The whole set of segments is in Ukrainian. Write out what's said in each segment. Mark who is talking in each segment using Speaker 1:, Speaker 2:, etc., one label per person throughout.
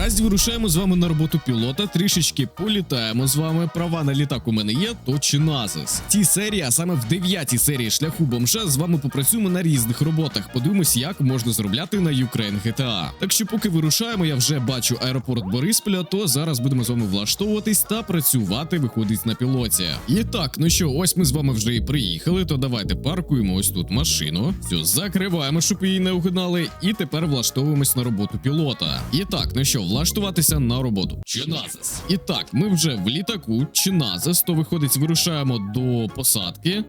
Speaker 1: наразі вирушаємо з вами на роботу пілота, трішечки політаємо з вами. Права на літак у мене є, то чи назис. Цій серії, а саме в дев'ятій серії шляху бомжа, з вами попрацюємо на різних роботах. Подивимось, як можна заробляти на Ukraine GTA. Так що, поки вирушаємо, я вже бачу аеропорт Борисполя, то зараз будемо з вами влаштовуватись та працювати, виходить на пілоті. І так, ну що, ось ми з вами вже і приїхали. То давайте паркуємо ось тут машину. Все, закриваємо, щоб її не угнали. І тепер влаштовуємось на роботу пілота. І так, ну що, влаштуватися на роботу. Чиназес. І так, ми вже в літаку. Чиназес, то виходить, вирушаємо до посадки.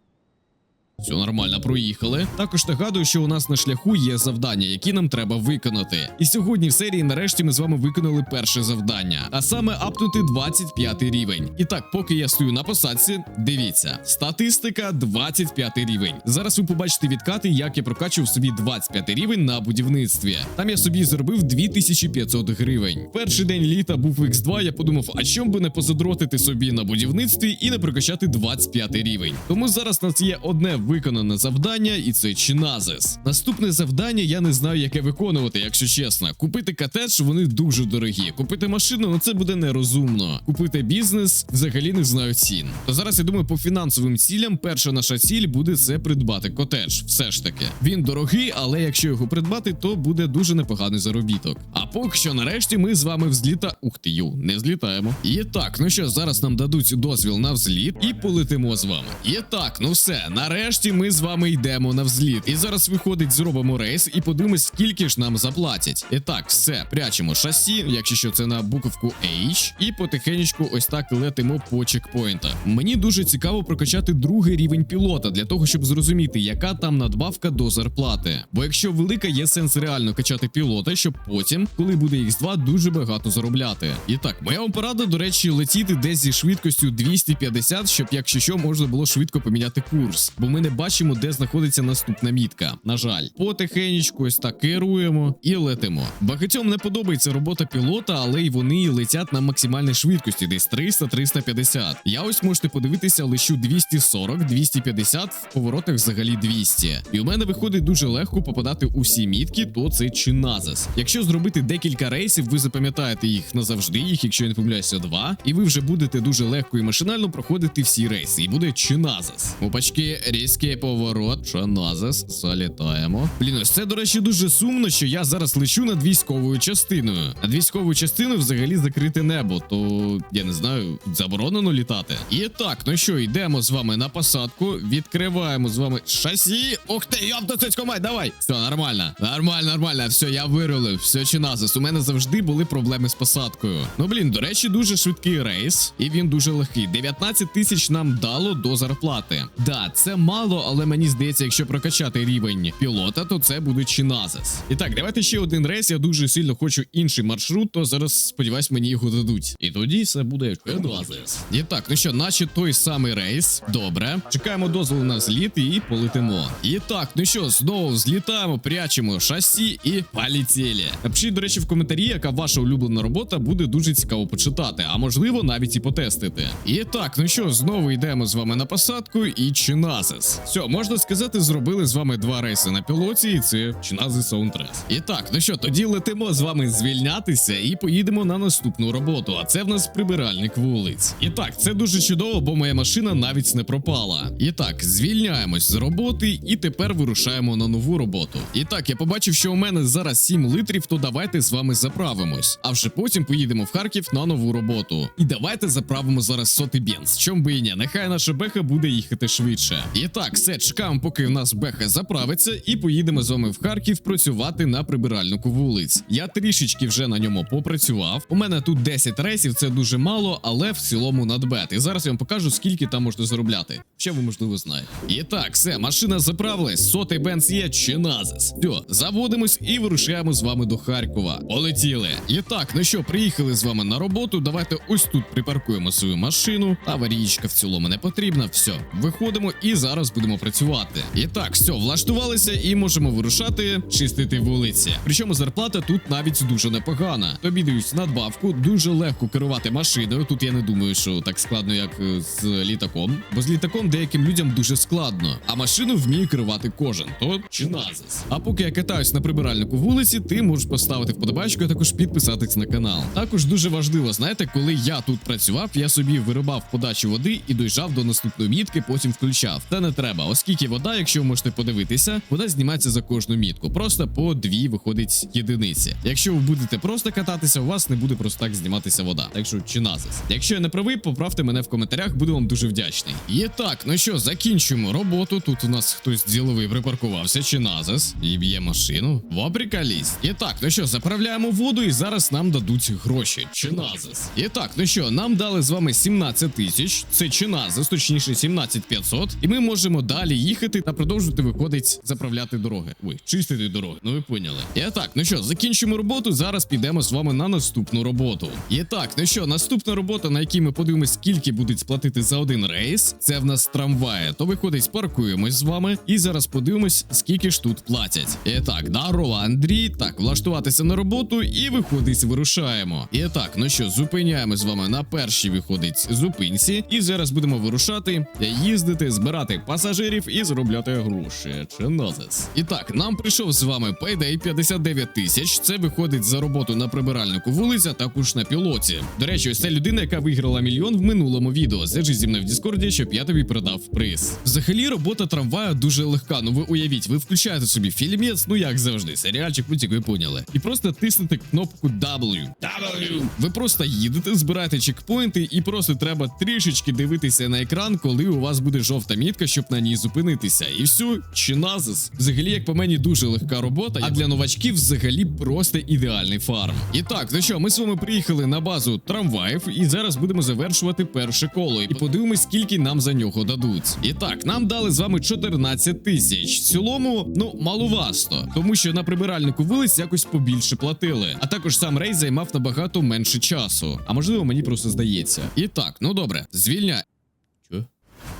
Speaker 1: Все нормально, проїхали. Також нагадую, що у нас на шляху є завдання, які нам треба виконати. І сьогодні в серії нарешті ми з вами виконали перше завдання, а саме апнути 25 рівень. І так, поки я стою на посадці, дивіться, статистика 25 рівень. Зараз ви побачите відкати, як я прокачував собі 25 рівень на будівництві. Там я собі зробив 2500 гривень. Перший день літа був в X2, я подумав, а чом би не позадротити собі на будівництві і не прокачати 25 рівень. Тому зараз у нас є одне виконане завдання, і це Чиназис. Наступне завдання я не знаю, яке виконувати, якщо чесно. Купити котедж вони дуже дорогі. Купити машину, ну це буде нерозумно. Купити бізнес взагалі не знаю цін. То зараз я думаю, по фінансовим цілям перша наша ціль буде це придбати котедж. Все ж таки. Він дорогий, але якщо його придбати, то буде дуже непоганий заробіток. А поки що, нарешті, ми з вами взліта. Ух ти, ю, не злітаємо. І так, ну що, зараз нам дадуть дозвіл на взліт і полетимо з вами. І так, ну все, нарешті ми з вами йдемо на взліт. І зараз виходить, зробимо рейс і подивимось, скільки ж нам заплатять. І так, все, прячемо шасі, якщо що це на буковку H, і потихеньку ось так летимо по чекпоінтах. Мені дуже цікаво прокачати другий рівень пілота для того, щоб зрозуміти, яка там надбавка до зарплати. Бо якщо велика, є сенс реально качати пілота, щоб потім, коли буде X2, дуже багато заробляти. І так, моя вам порада, до речі, летіти десь зі швидкістю 250, щоб якщо що можна було швидко поміняти курс. Бо ми не бачимо, де знаходиться наступна мітка. На жаль, потихенечку ось так керуємо і летимо. Багатьом не подобається робота пілота, але й вони летять на максимальній швидкості, десь 300-350. Я ось можете подивитися, лечу 240-250, в поворотах взагалі 200. І у мене виходить дуже легко попадати у всі мітки, то це чиназис. Якщо зробити декілька рейсів, ви запам'ятаєте їх назавжди, їх, якщо я не помиляюся, два, і ви вже будете дуже легко і машинально проходити всі рейси. І буде чиназис. Опачки, різкий поворот, чиназис, залітаємо. Блін, ось це, до речі, дуже сумно, що я зараз лечу над військовою частиною. Над військовою частиною взагалі закрите небо, то я не знаю, заборонено літати. І так, ну що, йдемо з вами на посадку, відкриваємо з вами шасі. Ух ти, йоптоцицько май, давай! Все, нормально, нормально, нормально, все, я вирулив, все чиназис. У мене завжди були проблеми з посадкою. Ну блін, до речі, дуже швидкий рейс, і він дуже легкий. 19 тисяч нам дало до зарплати. Да, це мало, але мені здається, якщо прокачати рівень пілота, то це буде чиназис. І так, давайте ще один рейс. Я дуже сильно хочу інший маршрут, то зараз сподіваюсь, мені його дадуть. І тоді все буде чиназис. І так, ну що, наче той самий рейс. Добре. Чекаємо дозволу на зліт і полетимо. І так, ну що, знову злітаємо, прячемо шасі і полетіли. Напишіть, до речі, в коментарі, яка ваша улюблена робота, буде дуже цікаво почитати, а можливо навіть і потестити. І так, ну що, знову йдемо з вами на посадку і чиназис. Все, можна сказати, зробили з вами два рейси на пілоті, і це чиназис саундтрес. І так, ну що, тоді летимо з вами звільнятися і поїдемо на наступну роботу. А це в нас прибиральник вулиць. І так, це дуже чудово, бо моя машина навіть не пропала. І так, звільняємось з роботи, і тепер вирушаємо на нову роботу. І так, я побачив, що у мене зараз 7 литрів, то давайте з вами заправимось. А вже потім поїдемо в Харків на нову роботу. І давайте заправимо зараз сотий бенз. Чом би і ні, нехай наша беха буде їхати швидше. І так, все, чекаємо, поки в нас беха заправиться, і поїдемо з вами в Харків працювати на прибиральнику вулиць. Я трішечки вже на ньому попрацював. У мене тут 10 рейсів, це дуже мало, але в цілому надбет. І зараз я вам покажу, скільки там можна заробляти. Ще ви можливо знаєте. І так, все, машина заправилась, сотий бенз є чи назис. Все, заводимось і вирушаємо з вами до Харкова. Полетіли. І так, ну що, приїхали з вами на роботу. Давайте ось тут припаркуємо свою машину. Аварійка в цілому не потрібна. Все, виходимо і зараз зараз будемо працювати. І так, все, влаштувалися і можемо вирушати, чистити вулиці. Причому зарплата тут навіть дуже непогана. Тобі дають надбавку, дуже легко керувати машиною. Тут я не думаю, що так складно, як е, з літаком. Бо з літаком деяким людям дуже складно. А машину вміє керувати кожен. То чи назис. А поки я катаюсь на прибиральнику вулиці, ти можеш поставити вподобайку, а також підписатись на канал. Також дуже важливо, знаєте, коли я тут працював, я собі вирубав подачу води і доїжджав до наступної мітки, потім включав. Та не треба, оскільки вода, якщо ви можете подивитися, вона знімається за кожну мітку. Просто по дві виходить єдиниці. Якщо ви будете просто кататися, у вас не буде просто так зніматися вода. Так що чи назис. Якщо я не правий, поправте мене в коментарях, буду вам дуже вдячний. І так, ну що, закінчуємо роботу. Тут у нас хтось діловий припаркувався, чи назис, і б'є машину. Во приколіст. І так, ну що, заправляємо воду, і зараз нам дадуть гроші. Чи назис. І так, ну що, нам дали з вами 17 тисяч. Це чи назис, точніше 17 500. І ми можемо далі їхати та продовжувати виходить заправляти дороги. Ой, чистити дороги. Ну ви поняли. І так, ну що, закінчимо роботу. Зараз підемо з вами на наступну роботу. І так, ну що, наступна робота, на якій ми подивимось, скільки будуть сплатити за один рейс. Це в нас трамваї. То виходить, паркуємось з вами. І зараз подивимось, скільки ж тут платять. І так, дарова, Андрій. Так, влаштуватися на роботу і виходить, вирушаємо. І так, ну що, зупиняємо з вами на першій виходить зупинці. І зараз будемо вирушати, їздити, збирати пасажирів і заробляти гроші. Чи назис. І так, нам прийшов з вами Payday 59 тисяч. Це виходить за роботу на прибиральнику вулиця, також на пілоті. До речі, ось ця людина, яка виграла мільйон в минулому відео. Зв'яжись зі мною в Діскорді, щоб я тобі передав приз. Взагалі, робота трамвая дуже легка. Ну ви уявіть, ви включаєте собі фільмець, ну як завжди, серіальчик, мультик, ви поняли. І просто тиснете кнопку W. W. Ви просто їдете, збираєте чекпоінти, і просто треба трішечки дивитися на екран, коли у вас буде жовта мітка, щоб на ній зупинитися. І все, чи назис. Взагалі, як по мені, дуже легка робота, а для новачків взагалі просто ідеальний фарм. І так, ну що, ми з вами приїхали на базу трамваїв, і зараз будемо завершувати перше коло. І подивимось, скільки нам за нього дадуть. І так, нам дали з вами 14 тисяч. В цілому, ну, маловасто, тому що на прибиральнику вулиць якось побільше платили. А також сам рейс займав набагато менше часу. А можливо, мені просто здається. І так, ну добре, звільняй.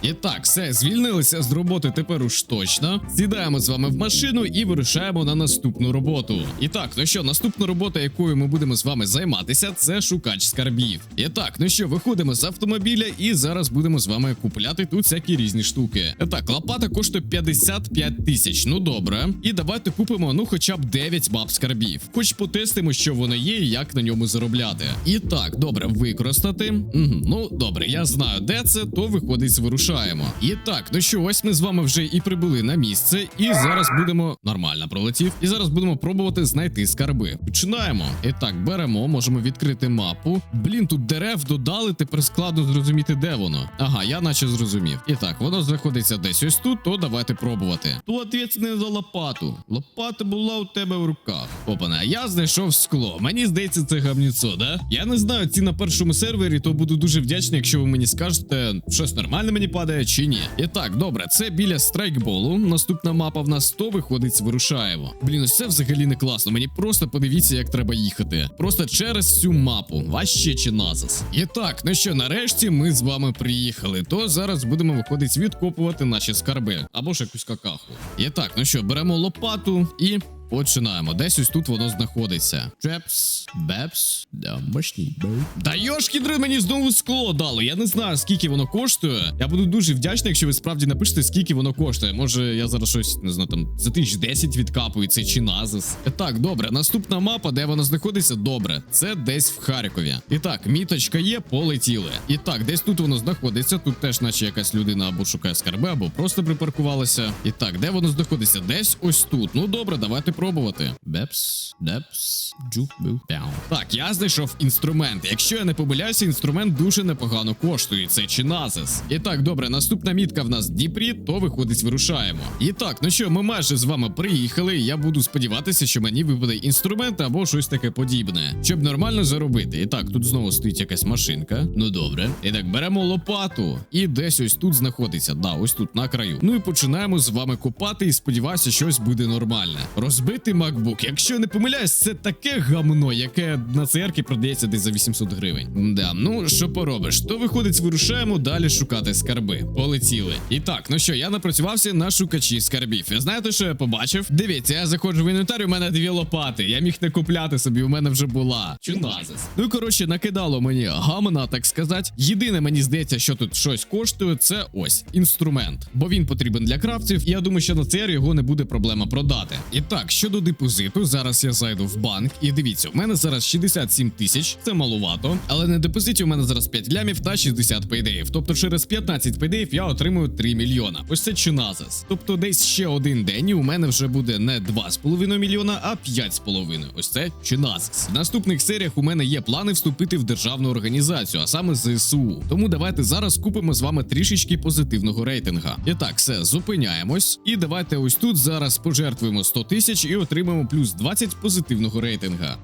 Speaker 1: І так, все, звільнилися з роботи тепер уж точно. Сідаємо з вами в машину і вирушаємо на наступну роботу. І так, ну що, наступна робота, якою ми будемо з вами займатися, це шукач скарбів. І так, ну що, виходимо з автомобіля і зараз будемо з вами купляти тут всякі різні штуки. І так, лопата коштує 55 тисяч. Ну добре. І давайте купимо, ну хоча б 9 баб скарбів. Хоч потестимо, що воно є і як на ньому заробляти. І так, добре, використати. Угу, ну добре, я знаю, де це, то виходить, вирушаємо. І так, ну що, ось ми з вами вже і прибули на місце, і зараз будемо нормально пролетів. І зараз будемо пробувати знайти скарби. Починаємо. І так, беремо, можемо відкрити мапу. Блін, тут дерев додали, тепер складно зрозуміти, де воно. Ага, я наче зрозумів. І так, воно знаходиться десь ось тут, то давайте пробувати. То ответственний за лопату. Лопата була у тебе в руках. Опана, я знайшов скло. Мені здається, це гамніцо, да? Я не знаю ці на першому сервері, то буду дуже вдячний, якщо ви мені скажете, щось нормально мені падає чи ні. І так, добре, це біля страйкболу. Наступна мапа в нас то виходить, вирушаємо. Блін, ось це взагалі не класно. Мені просто подивіться, як треба їхати. Просто через цю мапу. Ваще чи назас. І так, ну що, нарешті ми з вами приїхали. То зараз будемо виходить відкопувати наші скарби або ж якусь какаху. І так, ну що, беремо лопату і. Починаємо. Десь ось тут воно знаходиться. Чепс, бепс, домашній бей. Да йошки дрин, мені знову скло дали. Я не знаю, скільки воно коштує. Я буду дуже вдячний, якщо ви справді напишете, скільки воно коштує. Може, я зараз щось не знаю, там за тисяч 10 відкапую, це чи назис. Так, добре. Наступна мапа, де вона знаходиться, добре. Це десь в Харкові. І так, міточка є, полетіли. І так, десь тут воно знаходиться. Тут теж, наче якась людина або шукає скарби, або просто припаркувалася. І так, де воно знаходиться? Десь ось тут. Ну добре, давайте пробувати. Бепс, депс, бив, пяу. Так, я знайшов інструмент. Якщо я не помиляюся, інструмент дуже непогано коштує. Це чиназис. І так, добре, наступна мітка в нас в Дніпрі, то виходить, вирушаємо. І так, ну що, ми майже з вами приїхали. Я буду сподіватися, що мені випаде інструмент або щось таке подібне, щоб нормально заробити. І так, тут знову стоїть якась машинка. Ну добре. І так, беремо лопату. І десь ось тут знаходиться. Да, ось тут на краю. Ну і починаємо з вами копати. І сподіваюся, щось буде нормальне. Розбив розбитий MacBook. Якщо не помиляюсь, це таке гамно, яке на CR продається десь за 800 гривень. Да, ну що поробиш? То виходить, вирушаємо далі шукати скарби. Полетіли. І так, ну що, я напрацювався на шукачі скарбів. І знаєте, що я побачив? Дивіться, я заходжу в інвентар, у мене дві лопати. Я міг не купляти собі, у мене вже була. Чуназис. Ну коротше, накидало мені гамна, так сказати. Єдине, мені здається, що тут щось коштує, це ось інструмент, бо він потрібен для крафтів, і я думаю, що на CR його не буде проблема продати. І так, щодо депозиту, зараз я зайду в банк, і дивіться, у мене зараз 67 тисяч, це малувато, але на депозиті у мене зараз 5 лямів та 60 пейдеїв. Тобто через 15 пейдеїв я отримую 3 мільйона. Ось це чиназис. Тобто десь ще один день, і у мене вже буде не 2,5 мільйона, а 5,5. Ось це чиназис. В наступних серіях у мене є плани вступити в державну організацію, а саме ЗСУ. Тому давайте зараз купимо з вами трішечки позитивного рейтинга. І так, все, зупиняємось. І давайте ось тут зараз пожертвуємо 100 тисяч і отримаємо плюс 20 позитивного рейтинга.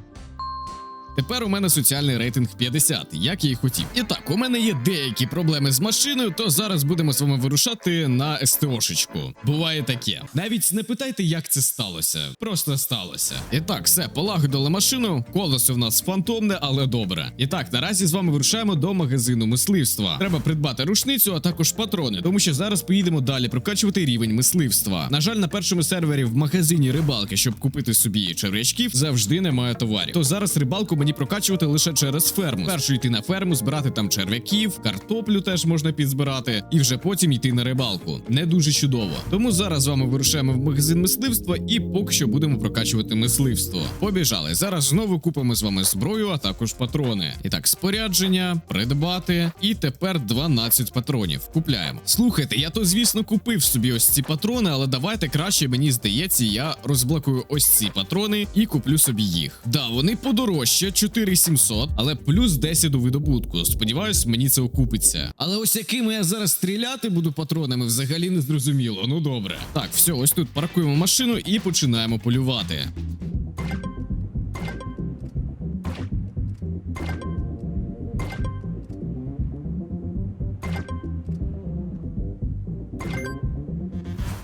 Speaker 1: Тепер у мене соціальний рейтинг 50, як я і хотів. І так, у мене є деякі проблеми з машиною, то зараз будемо з вами вирушати на СТОшечку. Буває таке. Навіть не питайте, як це сталося. Просто сталося. І так, все, полагодили машину. Колесо в нас фантомне, але добре. І так, наразі з вами вирушаємо до магазину мисливства. Треба придбати рушницю, а також патрони, тому що зараз поїдемо далі прокачувати рівень мисливства. На жаль, на першому сервері в магазині рибалки, щоб купити собі черв'ячків, завжди немає товарів. То зараз рибалку мені прокачувати лише через ферму. Спершу йти на ферму, збирати там черв'яків, картоплю теж можна підзбирати, і вже потім йти на рибалку. Не дуже чудово. Тому зараз з вами вирушаємо в магазин мисливства і поки що будемо прокачувати мисливство. Побіжали. Зараз знову купимо з вами зброю, а також патрони. І так, спорядження, придбати. І тепер 12 патронів. Купляємо. Слухайте, я то звісно купив собі ось ці патрони, але давайте краще, мені здається, я розблокую ось ці патрони і куплю собі їх. Да, вони подорожче, 4700, але плюс 10 до видобутку. Сподіваюсь, мені це окупиться. Але ось якими я зараз стріляти буду патронами, взагалі не зрозуміло. Ну добре. Так, все, ось тут паркуємо машину і починаємо полювати.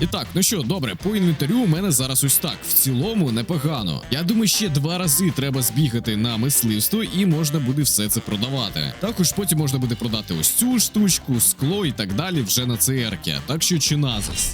Speaker 1: І так, ну що, добре, по інвентарю у мене зараз ось так. В цілому непогано. Я думаю, ще два рази треба збігати на мисливство, і можна буде все це продавати. Також потім можна буде продати ось цю штучку, скло і так далі вже на CR-ки. Так що чи чиназис.